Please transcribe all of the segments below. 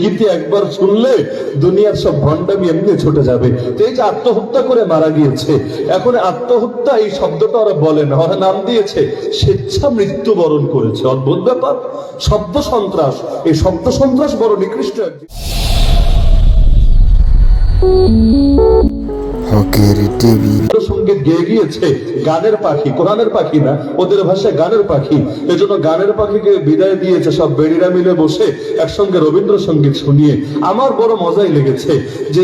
গীতি একবার শুনলে দুনিয়ার সব ভণ্ডামি এমনি ছুটে যাবে। তো এই যে আত্মহত্যা করে মারা গিয়েছে, এখন আত্মহত্যা এই শব্দটা ওরা বলে না, ওরা নাম দিয়েছে, স্বেচ্ছা মৃত্যুবরণ করেছে। অদ্ভুত ব্যাপার। শব্দ সন্ত্রাস। এই শব্দ সন্ত্রাস বড় নিকৃষ্ট একদিন সংগীত গেয়ে গিয়েছে গানের পাখি, কোরআনের পাখি না, ওদের ভাষায় গানের পাখি। এজন্য গানের পাখিকে বিদায় দিয়েছে সব বেড়িরা মিলে বসে একসঙ্গে রবীন্দ্রসঙ্গীত শুনিয়ে। আমার বড় মজাই লেগেছে যে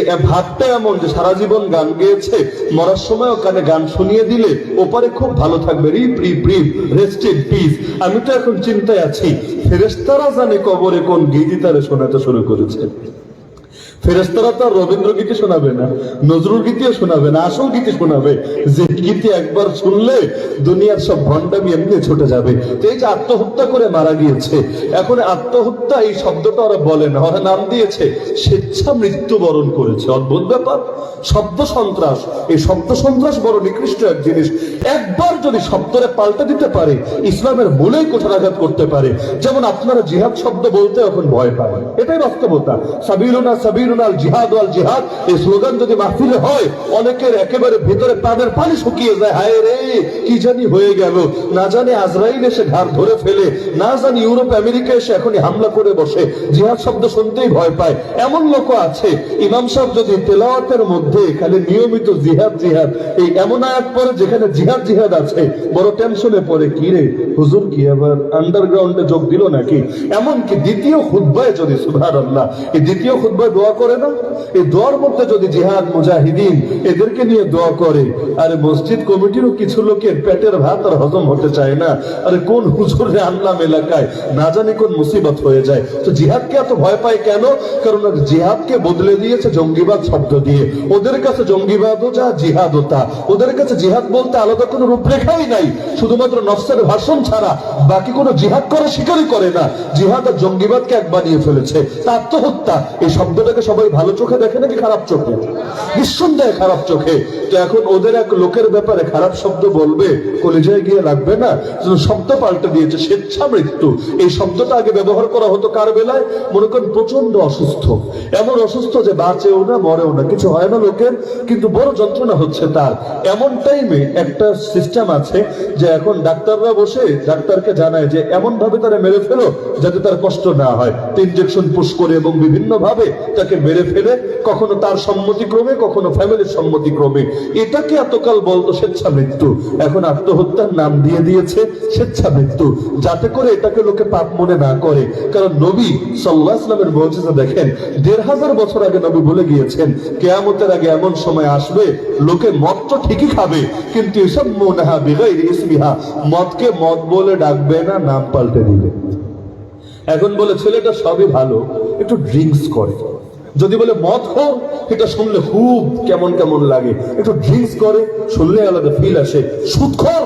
এমন যে সারা জীবন গান গেয়েছে, মরার সময় ওখানে গান শুনিয়ে দিলে ওপারে খুব ভালো থাকবে। RIP RIP RIP rest in peace আমি তো এখন চিন্তায় আছি ফেরেস্তারা জানে কবরে কোন গীতি তারা শোনাতে শুরু করেছে। ফেরেস্তারা তো রবীন্দ্র গীতি শোনাবে না, নজরুল গীতিও শোনাবে না, আসল গীতি শোনাবে। যে গীতি একবার শুনলে দুনিয়ার সব ভণ্ডামি এমনি ছুটে যাবে। তো এই যে আত্মহত্যা করে মারা গিয়েছে, এখন আত্মহত্যা এই শব্দটা ওরা বলে না, ওরা নাম দিয়েছে, স্বেচ্ছা মৃত্যুবরণ করেছে। অদ্ভুত ব্যাপার। শব্দ সন্ত্রাস, এই শব্দ সন্ত্রাস বড় নিকৃষ্ট এক জিনিস। একবার যদি শব্দরে পাল্টে দিতে পারে, ইসলামের মূলেই কোঠারাঘাত করতে পারে। যেমন আপনারা জিহাদ শব্দ বলতে এখন ভয় পায় এটাই বাস্তবতা। সাবিরুনা সাবিরুনা আল জিহাদ আল জিহাদ, এই স্লোগান যদি মাহফিলে হয়, অনেকের একেবারে ভিতরে প্রাণের পানি শুকিয়ে যায়। হায় রে, কি জানি হয়ে গেল। না জানি আজরাইল এসে ঘাড় ধরে ফেলে, না জানি ইউরোপ, আমেরিকা এসে এখনই হামলা করে বসে। জিহাদ শব্দ শুনতেই ভয় পায়। এমন লোক আছে, ইমাম সাহেব যদি তেলাওয়াতের মধ্যে খালি নিয়মিত জিহাদ জিহাদ, এই এমন আয়াত পরে যেখানে জিহাদ জিহাদ আছে, বড় টেনশনে পড়ে, কি রে, হুজুর কি আবার আন্ডারগ্রাউন্ডে যোগ দিল নাকি? এমনকি দ্বিতীয় খুদ্বায় যদি সুধার আল্লাহ এই দ্বিতীয় খুদ্বায় দোয়া করে না? এই দোয়ার মধ্যে যদি জিহাদ, মুজাহিদিন এদেরকে নিয়ে দোয়া করে, আরে মসজিদ কমিটিরও কিছু লোকের পেটের ভাত আর হজম হতে চায় না। আরে কোন হুজুরে আনলাম এলাকায়? না জানি কোন মুসিবত হয়ে যায়। তো জিহাদকে এত ভয় পায় কেন? কারণ জিহাদকে বদলে দিয়েছে জঙ্গিবাদ শব্দ দিয়ে। ওদের কাছে জঙ্গিবাদও যা, জিহাদও তা। ওদের কাছে জিহাদ বলতে আলাদা কোনো রূপরেখাই নাই। শুধুমাত্র নফসের ভাষণ ছাড়া বাকি কোনো জিহাদ করে, স্বীকারই করে না। জিহাদ আর জঙ্গিবাদকে এক বানিয়ে ফেলেছে। তা আত্মহত্যা, এই শব্দটাকে সবাই ভালো চোখে দেখে নাকি খারাপ চোখে? নিঃসন্দেহে খারাপ চোখে। তো এখন ওদের এক লোকের ব্যাপারে খারাপ শব্দ বলবে, কলেজায় গিয়ে লাগবে না? শব্দ পাল্টে দিয়েছে, স্বেচ্ছা মৃত্যু। এই শব্দটা আগে ব্যবহার করা হতো কার বেলায়? মনে করেন প্রচণ্ড অসুস্থ। এমন অসুস্থ যে বাঁচেও না, মরেও না, কিছু হয় না লোকের, কিন্তু বড় যন্ত্রণা হচ্ছে তার। এমন টাইমে একটা সিস্টেম আছে যে এখন ডাক্তাররা বসে ডাক্তারকে জানায় যে এমন ভাবে তারা মেরে ফেলো, যাতে তার কষ্ট না হয়। ইনজেকশন পুশ করে এবং বিভিন্ন ভাবে তাকে মেরে ফেলে, কখনো তার সম্মতিক্রমে, কখনো ফ্যামিলির সম্মতিক্রমে। এটাকে এতকাল বলতো স্বেচ্ছা মৃত্যু এখন আত্মহত্যার নাম দিয়ে দিয়েছে স্বেচ্ছা মৃত্যু যাতে করে এটাকে লোকে পাপ মনে না করে। কারণ নবী সাল্লাহ ইসলামের মৌজিজা দেখেন, দেড় হাজার বছর আগে নবী বলে গিয়েছেন, কেয়ামতের আগে এমন সময় আসবে, লোকে মদ তো ঠিকই খাবে, কিন্তু এসব মনেহা বিগাই ইসমিহা, মদকে মদ বলে ডাকবে না, নাম পাল্টে দিবে। এখন বলে, ছেলেটা সবই ভালো, একটু ড্রিঙ্কস করে। যদি বলে মদ খোর এটা শুনলে খুব কেমন কেমন লাগে। একটু ড্রিঙ্কস করে, শুনলে আলাদা ফিল আসে। সুদখোর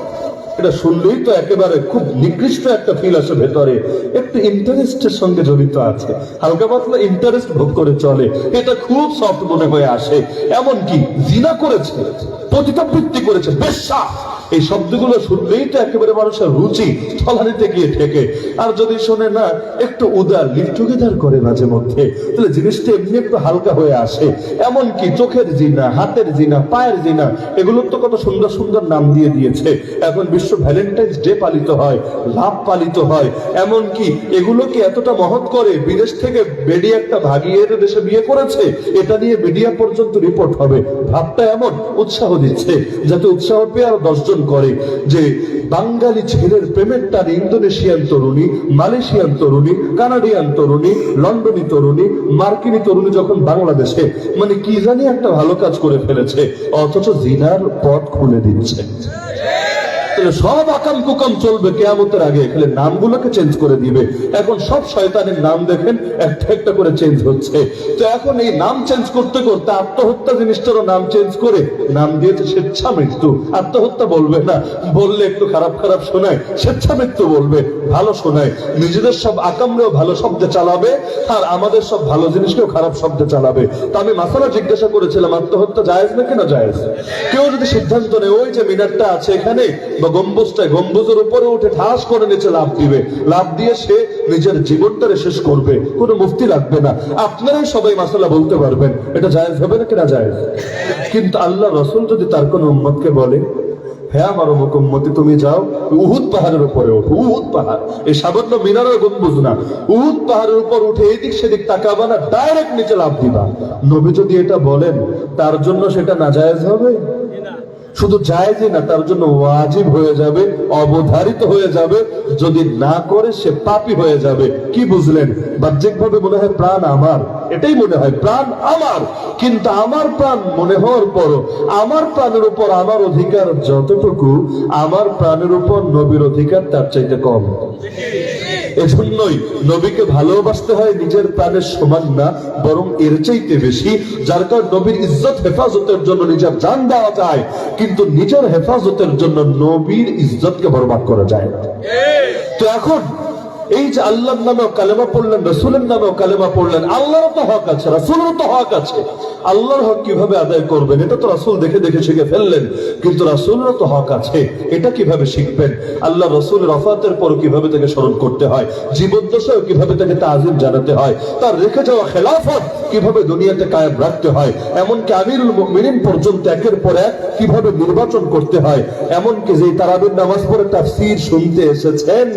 এটা শুনলেই তো একেবারে খুব নিকৃষ্ট একটা ফিল আসে ভেতরে। একটু ইন্টারেস্টের সঙ্গে জড়িত আছে। হালকা পাতলা ইন্টারেস্ট ভোগ করে চলে। এটা খুব সফট মনে হয়ে আসে। এমন কি জিনা করেছে, পতিতাবৃত্তি করেছে বেশ্যা এই শব্দগুলো শুনলেই তো একেবারে মানুষের রুচি স্থলানিতে গিয়ে ঠেকে। আর যদি শোনে না, একটু উদার লিভ টুগেদার করে মাঝে মধ্যে। তাহলে জিনিসটা এমনি একটু হালকা হয়ে আসে। এমন কি চোখের জিনা, হাতের জিনা, পায়ের জিনা এগুলোর তো কত সুন্দর সুন্দর নাম দিয়ে দিয়েছে। এখন বিশ্ব ভ্যালেন্টাইন্স ডে পালিত হয়, লাভ পালিত হয়। এমন কি এগুলোকে এতটা মহৎ করে বিদেশ থেকে বেডি একটা ভাগিয়ে দেশে বিয়ে করেছে? এটা নিয়ে মিডিয়া পর্যন্ত রিপোর্ট হবে। ভাবটা এমন, উৎসাহ দিচ্ছে। যাতে উৎসাহ পেয়ে আরও দশজন করে যে বাঙালি ছেলের প্রেমের টানে ইন্দোনেশিয়ান তরুণী, মালয়েশিয়ান তরুণী, কানাডিয়ান তরুণী, লন্ডনী তরুণী, মার্কিনী তরুণী যখন বাংলাদেশে মানে কি জানি একটা ভালো কাজ করে ফেলেছে, অথচ জিনার পথ খুলে দিচ্ছে। তাহলে সব আকাম কুকাম চলবে কেয়ামতের আগে। এখানে নামগুলোকে চেঞ্জ করে দিবে। এখন সব শয়তানের নাম দেখেন, একটা একটা করে চেঞ্জ হচ্ছে। তো এখন এই নাম চেঞ্জ করতে করতে আত্মহত্যা জিনিসটারও নাম চেঞ্জ করে নাম দিয়েছে স্বেচ্ছা মৃত্যু আত্মহত্যা বলবে না। বললে একটু খারাপ খারাপ শোনায় স্বেচ্ছা মৃত্যু বলবে, ভালো শোনায়। নিজেদের সব আকামরেও ভালো শব্দে চালাবে, আর আমাদের সব ভালো জিনিসকেও খারাপ শব্দে চালাবে। তো আমি মাসালা জিজ্ঞাসা করেছিলাম, আত্মহত্যা জায়েজ না কেন জায়েজ? কেউ যদি সিদ্ধান্ত নেয়, ওই যে মিনারটা আছে এখানে বা গম্বুজটায় গম্বুজের উপরে উঠে ঠাস করে নিচে লাভ দিবে। লাভ দিয়ে সে নিজের জীবনটারে শেষ করবে। কোনো মুফতি লাগবে না। আপনারাই সবাই মাসালা বলতে পারবেন, এটা জায়েজ হবে না কিনা জায়েজ? কিন্তু আল্লাহ রসুল যদি তার কোন উম্মতকে বলে তার জন্য সেটা নাজায়েজ হবে? শুধু জায়েজই না, তার জন্য ওয়াজিব হয়ে যাবে, অবধারিত হয়ে যাবে। যদি না করে, সে পাপি হয়ে যাবে। কি বুঝলেন? বাহ্যিক ভাবে মনে হয় প্রাণ আমার। এটাই মনে হয়, প্রাণ আমার। কিন্তু আমার প্রাণ মনে হওয়ার পর আমার প্রাণের উপর আমার অধিকার যতটুকু, আমার প্রাণের উপর নবীর অধিকার তার চাইতে কম। এজন্যই নবীকে ভালোবাসতে হয় নিজের প্রাণের সমান না বরং এর চাইতে বেশি যার কারণ নবীর ইজ্জত হেফাজতের জন্য নিজের জান দেওয়া যায় কিন্তু নিজের হেফাজতের জন্য নবীর ইজ্জতকে বরবাদ করা যায় তো এখন এই যে আল্লাহর নামেও কালেমা পড়লেন, রসুলের নামেও কালেমা পড়লেন, আল্লাহরও তো হক আছে, রসুলেরও তো হক আছে। আল্লাহর হক কীভাবে আদায় করবেন, এটা তো রাসুল দেখে দেখে শিখে ফেললেন, কিন্তু রাসুলেরও তো হক আছে, এটা কীভাবে শিখবেন? আল্লাহ রসুল রফাতের পর কীভাবে তাকে স্মরণ করতে হয়, জীবদ্দশায় কীভাবে তাকে তাজিম জানাতে হয়, তার রেখে যাওয়া খেলাফত কীভাবে দুনিয়াতে কায়েম রাখতে হয়, এমনকি আমিরুল মুমিনিন পর্যন্ত একের পর এক কীভাবে নির্বাচন করতে হয়, এমনকি যে তারাবির নামাজ পড়ে তাফসীর শুনতে এসেছেন,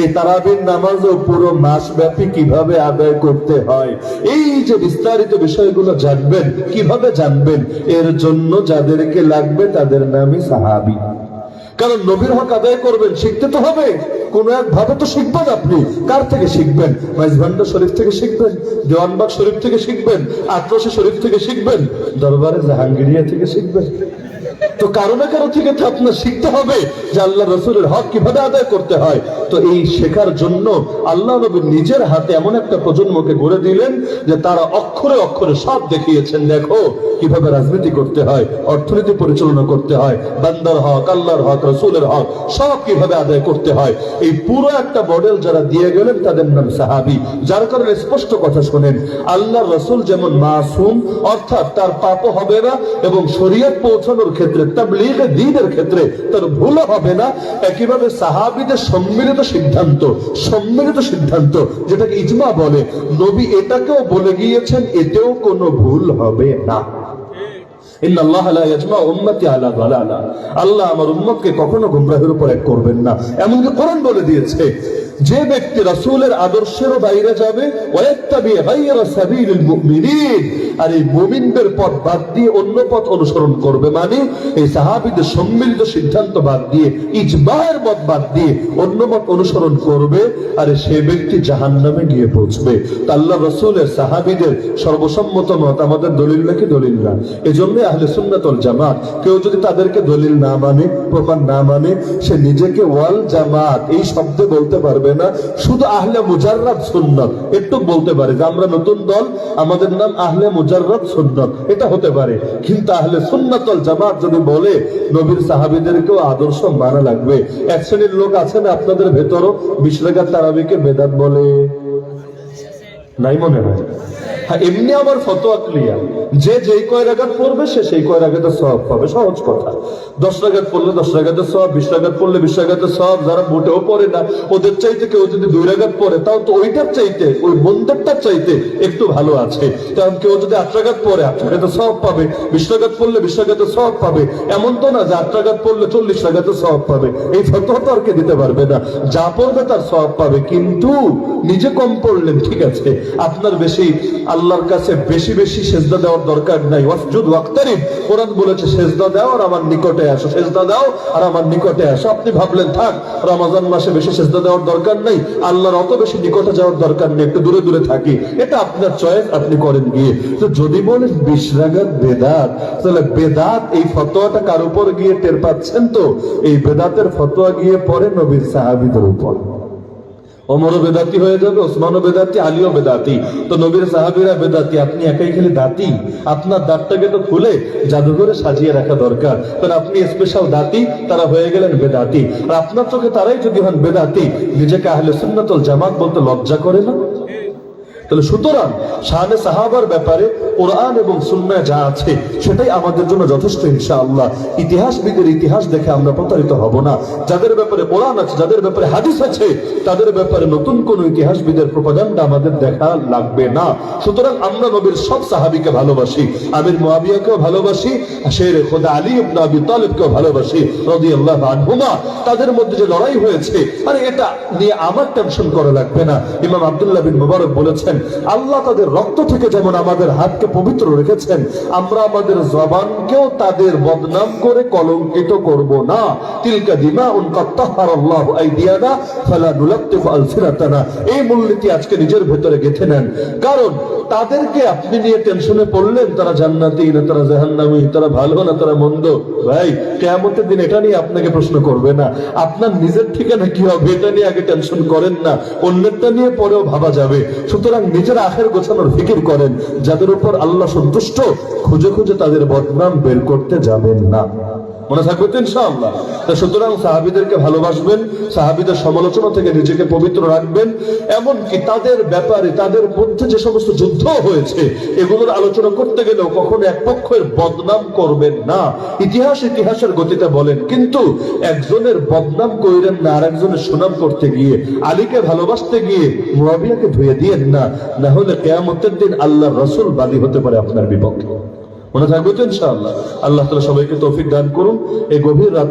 এই তারাবির নামাজও পুরো মাস ব্যাপী কীভাবে আদায় করতে হয়? এই যে বিস্তারিত বিষয়গুলো জানবেন, কীভাবে জানবেন? এর জন্য যাদেরকে লাগবে তাদের নামই সাহাবি। কারণ নবীর হক আদায় করবেন, শিখতে তো হবে। কোন এক ভাবে তো শিখবেন আপনি। কার থেকে শিখবেন? মাইজভান্ডার শরীফ থেকে শিখবেন? দেওয়ানবাগ শরীফ থেকে শিখবেন? আটরসি শরীফ থেকে শিখবেন? দরবারে জাহাঙ্গীরিয়া থেকে শিখবেন? কারও না কারও থেকে তো আপনার শিখতে হবে যে আল্লাহ রসুলের হক কীভাবে আদায় করতে হয়। তো এই শেখার জন্য আল্লাহ নবী নিজের হাতে এমন একটা প্রজন্মকে গড়ে দিলেন যে তারা অক্ষরে অক্ষরে সব দেখিয়েছেন, দেখো কীভাবে রাজনীতি করতে হয়, অর্থনীতি পরিচালনা করতে হয়, বান্দার হক, আল্লাহর হক, রসুলের হক, সব কীভাবে আদায় করতে হয়। এই পুরো একটা মডেল যারা দিয়ে গেলেন তাদের নাম সাহাবি। যার কারণে স্পষ্ট কথা শোনেন আল্লাহ রসুল যেমন মাসুম, অর্থাৎ তার পাপও হবে না এবং শরীয়ত পৌঁছানোর ক্ষেত্রে তাবলীগে দ্বীনের ক্ষেত্রে তার ভুলও হবে না। একইভাবে সাহাবিদের সম্মিলিত সিদ্ধান্ত সম্মিলিত সিদ্ধান্ত, যেটাকে ইজমা বলে, নবী এটাকেও বলে গিয়েছেন, এতেও কোনো ভুল হবে না। যে ব্যক্তি রাসূলের আদর্শেরও বাইরে যাবে আর এই মুমিনদের পথ বাদ দিয়ে অন্য পথ অনুসরণ করবে মানে এই সাহাবীদের সম্মিলিত সিদ্ধান্ত বাদ দিয়ে ইজমায়ের মত বাদ দিয়ে অন্য মত অনুসরণ করবে আর সে ব্যক্তি জাহান্নামে গিয়ে পৌঁছবে। তা আল্লাহ রসুলের সাহাবীদের সর্বসম্মত মত, আমাদের দলিল নাকি দলিল না এই জন্য আহলে সুন্নাতল জামাত, কেউ যদি তাদেরকে দলিল না মানে প্রমাণ না মানে সে নিজেকে ওয়াল জামাত, এই শব্দে বলতে পারবে না। শুধু আহলে মুজাররাত সুন্নত, একটু বলতে পারে যে আমরা নতুন দল, আমাদের নাম আহলে মুজাররাত সুন্নত। এটা হতে পারে। কিন্তু আহলে সুন্নাতল জামাত যদি বলে, নবীর সাহাবিদেরকেও আদর্শ মানা লাগবে। এক শ্রেণির লোক আছে না, আপনাদের ভেতরও বিশ তারাবিকে বেদাত বলে? নাই মনে হয়। হ্যাঁ এমনি আমার ফতোয়া ক্লিয়ার যে যেই কয় রাগাত পড়বে, সে সেই কয় রাগাতে সব পাবে। সহজ কথা। দশ রাগাত পড়লে দশ রাগাতে সব বিশ রাগাত পড়লে বিশ রাগাতে সব যারা মোটেও পড়ে না, ওদের চাইতে কেউ যদি দুই রাগাত পড়ে, তাও তো ওইটার চাইতে, ওই মন্দিরটার চাইতে একটু ভালো আছে। কারণ কেউ যদি আট রাগাত পড়ে, আট রাগাতে সব পাবে, বিশ রাগাত পড়লে বিশ রাগাতে সব পাবে। এমন তো না যে আট রাগাত পড়লে চল্লিশ রাগাতে সব পাবে। এই ফতোয়া তো আর কে দিতে পারবে না। যা পড়বে তার সব পাবে। কিন্তু নিজে কম পড়লেন, ঠিক আছে। আপনার বেশি আল্লাহর কাছে বেশি বেশি সেজদা দেওয়ার দরকার নাই। ওয়াসজুদ ওয়াক্তারিব। কোরআন বলেছে, সেজদা দাও আর আমার নিকটে আসো। সেজদা দাও আর আমার নিকটে আসো। আপনি ভাবলেন, থাক, রমাজান মাসে বেশি সেজদা দেওয়ার দরকার নাই। আল্লাহর অত বেশি নিকটে যাওয়ার দরকার নেই। একটু দূরে দূরে থাকি। এটা আপনার চয়েস, আপনি করেন গিয়ে। তো যদি বলেন বিশ্রাগাত বেদাত। তাহলে বেদাত, এই ফতোয়াটা কার উপর গিয়ে টের পাচ্ছেন তো? এই বেদাতের ফতোয়া গিয়ে পড়ে নবীর সাহাবিদের উপর। অমরও বেদাতি হয়ে যাবে, ওসমানও বেদাতি, আলীও বেদাতি। তো নবীর সাহাবিরা বেদাতি, আপনি একাই খেলে দাঁতি? আপনার দাঁতটাকে তো খুলে জাদুঘরে সাজিয়ে রাখা দরকার। কারণ আপনি স্পেশাল দাঁতি, তারা হয়ে গেলেন বেদাতি। আর আপনার চোখে তারাই যদি হন বেদাতি, নিজেকে আহলে সুন্নাতল জামাত বলতে লজ্জা করে না? তাহলে সুতরাং শাহানে সাহাবার ব্যাপারে কোরআন এবং সুন্নায় যা আছে, সেটাই আমাদের জন্য যথেষ্ট ইনশাআল্লাহ। ইতিহাসবিদের ইতিহাস দেখে আমরা প্রতারিত হব না। যাদের ব্যাপারে কোরআন আছে, যাদের ব্যাপারে হাদিস আছে, তাদের ব্যাপারে নতুন কোন ইতিহাসবিদের আমাদের দেখা লাগবে না। সুতরাং আমরা নবীর সব সাহাবিকে ভালোবাসি, আমির মুয়াবিয়াকেও ভালোবাসি শের খোদা আলী আবি ভালোবাসি, রাদিয়াল্লাহু আনহুমা। তাদের মধ্যে যে লড়াই হয়েছে, আরে এটা নিয়ে আমার টেনশন করা লাগবে না। ইমাম আব্দুল্লাহ বিন মুবারক বলেছেন আল্লাহ তাদের রক্ত থেকে যেমন আমাদের হাতকে পবিত্র রেখেছেন, আমরা আমাদের জবানকেও তাদের বদনাম করে কলঙ্কিত করব না। তিলকা দিমা ফালা নুলাত্তিফু এই মূলনীতি আজকে নিজের ভেতরে গেঁথে নেন। কারণ তাদেরকে আপনি নিয়ে টেনশনে পড়লেন, তারা জান্নাতি না তারা জাহান্নামী, তারা ভালো না তারা মন্দ। ভাই, কেয়ামতের দিন এটা নিয়ে আপনাকে প্রশ্ন করবে না। আপনার নিজের ঠিকানা কি হবে, এটা নিয়ে আগে টেনশন করেন না। অন্যেরটা নিয়ে পরেও ভাবা যাবে। সুতরাং নিজের আখের গোছানোর ফিকির করেন, যাদের উপর আল্লাহ সন্তুষ্ট, খুঁজে খুঁজে তাদের বদনাম বের করতে যাবেন না। মনে থাকবে তো ইনশাআল্লাহ। সুতরাং সাহাবিদেরকে ভালোবাসবেন, সাহাবিদের সমালোচনা থেকে নিজেকে পবিত্র রাখবেন, এমনকি তাদের ব্যাপারে, তাদের মধ্যে যে সমস্ত যুদ্ধ হয়েছে, এগুলোর আলোচনা করতে গেলেও কখনো এক পক্ষের বদনাম করবেন না। ইতিহাস ইতিহাসের গতিতে বলেন, কিন্তু একজনের বদনাম করিলেন না আর একজনের সুনাম করতে গিয়ে, আলীকে ভালোবাসতে গিয়ে মুয়াবিয়াকে ধুয়ে দিয়েন না না হলে কেয়ামতের দিন আল্লাহর রসুল বাদী হতে পারে আপনার বিপক্ষে। মনে থাকবে তো ইনশাআল্লাহ। আল্লাহ তালা সবাইকে তৌফিক দান করুন। এই গভীর রাত